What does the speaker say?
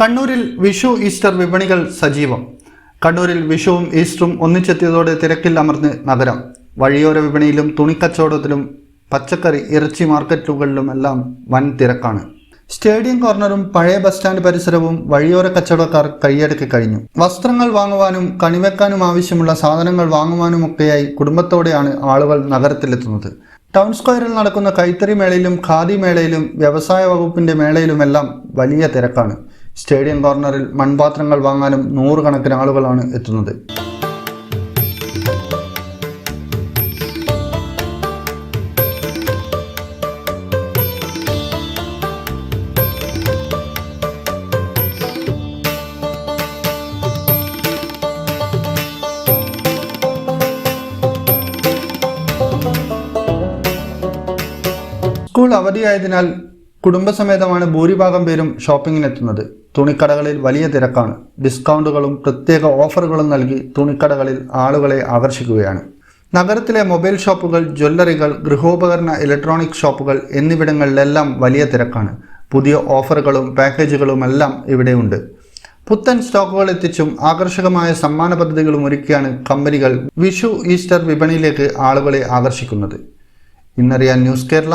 കണ്ണൂരിൽ വിഷു ഈസ്റ്റർ വിപണികൾ സജീവം. കണ്ണൂരിൽ വിഷുവും ഈസ്റ്ററും ഒന്നിച്ചെത്തിയതോടെ തിരക്കിൽ അമർന്ന് നഗരം. വഴിയോര വിപണിയിലും തുണിക്കച്ചവടത്തിലും പച്ചക്കറി ഇറച്ചി മാർക്കറ്റുകളിലുമെല്ലാം വൻ തിരക്കാണ്. സ്റ്റേഡിയം കോർണറും പഴയ ബസ് സ്റ്റാൻഡ് പരിസരവും വഴിയോര കച്ചവടക്കാർ കൈയടക്കി കഴിഞ്ഞു. വസ്ത്രങ്ങൾ വാങ്ങുവാനും കണിവെക്കാനും ആവശ്യമുള്ള സാധനങ്ങൾ വാങ്ങുവാനും വാങ്ങുവാനുമൊക്കെയായി കുടുംബത്തോടെയാണ് ആളുകൾ നഗരത്തിലെത്തുന്നത്. ടൗൺ സ്ക്വയറിൽ നടക്കുന്ന കൈത്തറി മേളയിലും ഖാദി മേളയിലും വ്യവസായ വകുപ്പിന്റെ മേളയിലുമെല്ലാം വലിയ തിരക്കാണ്. സ്റ്റേഡിയം കോർണറിൽ മൺപാത്രങ്ങൾ വാങ്ങാനും നൂറുകണക്കിന് ആളുകളാണ് എത്തുന്നത്. സ്കൂൾ അവധിയായതിനാൽ കുടുംബസമേതമാണ് ഭൂരിഭാഗം പേരും ഷോപ്പിങ്ങിനെത്തുന്നത്. തുണിക്കടകളിൽ വലിയ തിരക്കാണ്. ഡിസ്കൗണ്ടുകളും പ്രത്യേക ഓഫറുകളും നൽകി തുണിക്കടകളിൽ ആളുകളെ ആകർഷിക്കുകയാണ്. നഗരത്തിലെ മൊബൈൽ ഷോപ്പുകൾ ജ്വല്ലറികൾ ഗൃഹോപകരണ ഇലക്ട്രോണിക് ഷോപ്പുകൾ എന്നിവിടങ്ങളിലെല്ലാം വലിയ തിരക്കാണ്. പുതിയ ഓഫറുകളും പാക്കേജുകളും എല്ലാം ഇവിടെയുണ്ട്. പുത്തൻ സ്റ്റോക്കുകൾ എത്തിച്ചും ആകർഷകമായ സമ്മാന പദ്ധതികളും ഒരുക്കിയാണ് കമ്പനികൾ വിഷു ഈസ്റ്റർ വിപണിയിലേക്ക് ആളുകളെ ആകർഷിക്കുന്നത്. ഇന്നറിയാൻ ന്യൂസ് കേരള